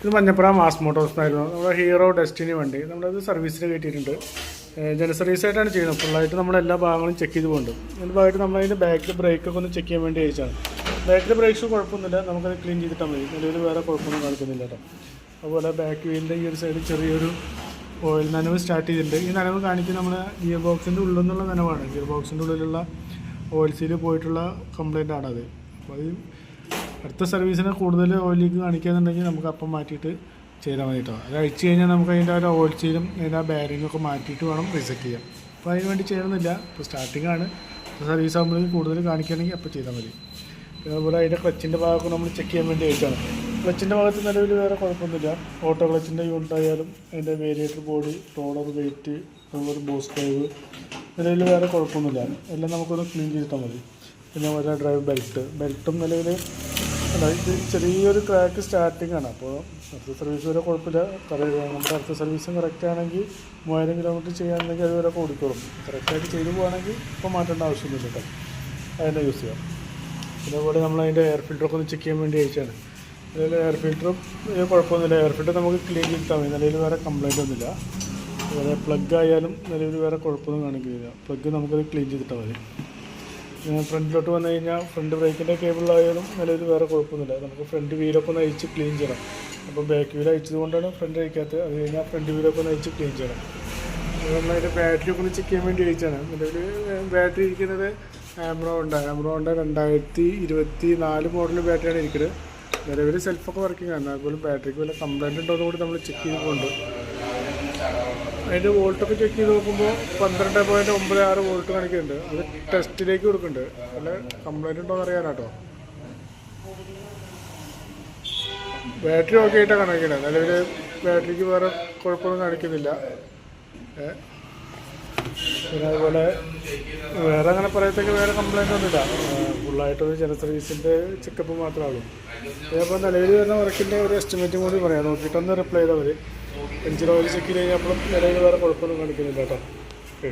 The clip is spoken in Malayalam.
ഇത് മഞ്ഞപ്പുറ മാസ് എന്നായിരുന്നു. നമ്മുടെ ഹീറോ ഡെസ്റ്റിനി വണ്ടി. നമ്മളത് സർവീസിന് കയറ്റിയിട്ടുണ്ട്. ജന സർവീസ് ആയിട്ടാണ് ചെയ്യുന്നത്. ഫുള്ളായിട്ട് നമ്മൾ എല്ലാ ഭാഗങ്ങളും ചെക്ക് ചെയ്ത് പോകുന്നുണ്ട് അതിന്റെ ഭാഗമായിട്ട് നമ്മളതിന്റെ ബാക്കിൽ ബ്രേക്കൊക്കെ ഒന്ന് ചെക്ക് ചെയ്യാൻ വേണ്ടി അയച്ചാണ് ബാക്കിൽ ബ്രേക്സ് കുഴപ്പമൊന്നുമില്ല. നമുക്കത് ക്ലീൻ ചെയ്തിട്ടാൽ മതി. നിലവിൽ വേറെ കുഴപ്പമൊന്നും കാണിക്കുന്നില്ല കേട്ടോ. അതുപോലെ ബാക്ക് വീലിന്റെ ഈ ഒരു സൈഡിൽ ചെറിയൊരു ഓയിൽ നനവ് സ്റ്റാർട്ട് ചെയ്തിട്ടുണ്ട്. ഈ നനവ് കാണിക്കുന്നത് നമ്മുടെ ഗിയർ ബോക്സിന്റെ ഉള്ളിൽ നിന്നുള്ള നനവാണ്. ഗിയർ ബോക്സിന്റെ ഉള്ളിലുള്ള ഓയിൽ സീൽ പോയിട്ടുള്ള കംപ്ലൈന്റ് ആണത്. അപ്പോൾ അത് അടുത്ത സർവീസിനെ കൂടുതൽ ഓയിൽ ലീക്ക് കാണിക്കുകയെന്നുണ്ടെങ്കിൽ നമുക്ക് അപ്പം മാറ്റിയിട്ട് ചെയ്താൽ മതി കേട്ടോ അത് അഴിച്ചു കഴിഞ്ഞാൽ നമുക്ക് അതിന്റെ ഒരു ഓയിൽ ചെയ്തും അതിന്റെ ആ ബാരിങ്ങൊക്കെ മാറ്റിയിട്ട് വേണം റിസെറ്റ് ചെയ്യാം അപ്പോൾ അതിന് വേണ്ടി ചെയ്യണമെന്നില്ല ഇപ്പോൾ സ്റ്റാർട്ടിംഗ് ആണ്. സർവീസ് ആകുമ്പോഴേക്കും കൂടുതൽ കാണിക്കുകയാണെങ്കിൽ അപ്പോൾ ചെയ്താൽ മതി. അതുപോലെ അതിന്റെ ക്ലച്ചിന്റെ ഭാഗമൊക്കെ നമ്മൾ ചെക്ക് ചെയ്യാൻ വേണ്ടി ആയിട്ടാണ്. ക്ലച്ചിന്റെ ഭാഗത്ത് നിലവിൽ വേറെ കുഴപ്പമൊന്നുമില്ല. ഓട്ടോ ക്ലച്ചിന്റെ യൂണിറ്റ് ആയാലും അതിന്റെ വേരിയേറ്റർ ബോഡി റോളർ വെയിറ്റ് അതുപോലെ ബോസ് ഡ്രൈവ് നിലവിൽ വേറെ കുഴപ്പമൊന്നുമില്ല. എല്ലാം നമുക്കൊന്ന് ക്ലീൻ ചെയ്തിട്ടാൽ മതി. പിന്നെ അതുപോലെ ഡ്രൈവ് ബെൽറ്റ് ബെൽറ്റും നിലവിൽ ഇത് ചെറിയൊരു ക്രാക്ക് സ്റ്റാർട്ടിംഗ് ആണ്. അപ്പോൾ അടുത്ത സർവീസ് വരെ കുഴപ്പമില്ല. നമ്മുടെ അടുത്ത സർവീസും കറക്റ്റ് ആണെങ്കിൽ മൂവായിരം കിലോമീറ്റർ ചെയ്യാണെങ്കിൽ അത് വരെ ഓടിക്കോളും. കറക്റ്റായിട്ട് ചെയ്തു പോകുകയാണെങ്കിൽ ഇപ്പോൾ മാറ്റേണ്ട ആവശ്യമൊന്നുമില്ല കേട്ടോ. അതിനെ യൂസ് ചെയ്യാം. അതേപോലെ നമ്മൾ അതിന്റെ എയർ ഫിൽറ്ററൊക്കെ ഒന്ന് ചെക്ക് ചെയ്യാൻ വേണ്ടി അയച്ചാണ് അതിൽ എയർ ഫിൽറ്ററും കുഴപ്പമൊന്നുമില്ല. എയർ ഫിൽറ്റർ നമുക്ക് ക്ലീൻ ചെയ്താൽ മതി. നിലയിൽ വേറെ കംപ്ലൈന്റ് ഒന്നുമില്ല. അതുപോലെ പ്ലഗ് ആയാലും നിലവിൽ വേറെ കുഴപ്പമൊന്നും കാണിക്കുന്നില്ല. പ്ലഗ് നമുക്കത് ക്ലീൻ ചെയ്തിട്ടാൽ മതി. ഫ്രണ്ടിലോട്ട് വന്നു കഴിഞ്ഞാൽ ഫ്രണ്ട് ബ്രേക്കിന്റെ കേബിളായാലും നല്ലൊരു വേറെ കുഴപ്പമൊന്നുമില്ല. നമുക്ക് ഫ്രണ്ട് വീലൊക്കെ ഒന്ന് അയച്ച് ക്ലീൻ ചെയ്യണം. അപ്പോൾ ബാക്ക് വീൽ അയച്ചത് കൊണ്ടാണ് ഫ്രണ്ട് അയക്കാത്തത് അത് കഴിഞ്ഞാൽ ഫ്രണ്ട് വീലൊക്കെ ഒന്ന് അയച്ച് ക്ലീൻ ചെയ്യണം. അത് നമ്മളതിന്റെ ബാറ്ററി ഒക്കെ ഒന്ന് ചെക്ക് ചെയ്യാൻ വേണ്ടി അയച്ചാണ് നിലവിൽ ബാറ്ററി ഇരിക്കുന്നത് ആംബ്രോ ഉണ്ട് ആംബ്രോ ഉണ്ട് രണ്ടായിരത്തി ഇരുപത്തി നാല് മോഡൽ ബാറ്ററിയാണ് ഇരിക്കുന്നത്. നിലവിൽ സെൽഫൊക്കെ വർക്കിംഗ് ആണ്. അതുപോലെ ബാറ്ററിക്ക് വല്ല കംപ്ലൈന്റ് ഉണ്ടോ എന്ന് കൂടി നമ്മൾ ചെക്ക് ചെയ്ത് കൊണ്ട് അതിന്റെ വോൾട്ടൊക്കെ ചെക്ക് ചെയ്ത് നോക്കുമ്പോൾ പന്ത്രണ്ട് പോയിന്റ് ഒമ്പത് ആറ് വോൾട്ട് കാണിക്കുന്നുണ്ട്. അത് ടെസ്റ്റിലേക്ക് കൊടുക്കുന്നുണ്ട്. അല്ല കംപ്ലൈന്റ് ഉണ്ടോ എന്ന് അറിയാനാട്ടോ. ബാറ്ററി ഓക്കെ ആയിട്ടാണ് കാണിക്കുന്നത്. നിലവിൽ ബാറ്ററിക്ക് വേറെ കുഴപ്പമൊന്നും കാണിക്കുന്നില്ല. പിന്നെ അതുപോലെ വേറെ അങ്ങനെ പറയത്തേക്ക് വേറെ കംപ്ലൈന്റ് ഒന്നുമില്ല. ഫുള്ളായിട്ടൊരു ജന സർവീസിന്റെ ചെക്കപ്പ് മാത്രമേ ഉള്ളൂ. അതേപോലെ നിലവിൽ വരുന്ന വർക്കിന്റെ ഒരു എസ്റ്റിമേറ്റും കൂടി പറയാം. നോക്കിയിട്ടൊന്ന് റിപ്ലൈ ചെയ്താൽ മതി. എഞ്ചിൻ ഓയിൽ ചെക്ക് ചെയ്ത് കഴിഞ്ഞപ്പോഴും നിലവിൽ വേറെ കുഴപ്പമൊന്നും കാണിക്കുന്നില്ല കേട്ടോ. ഓക്കെ.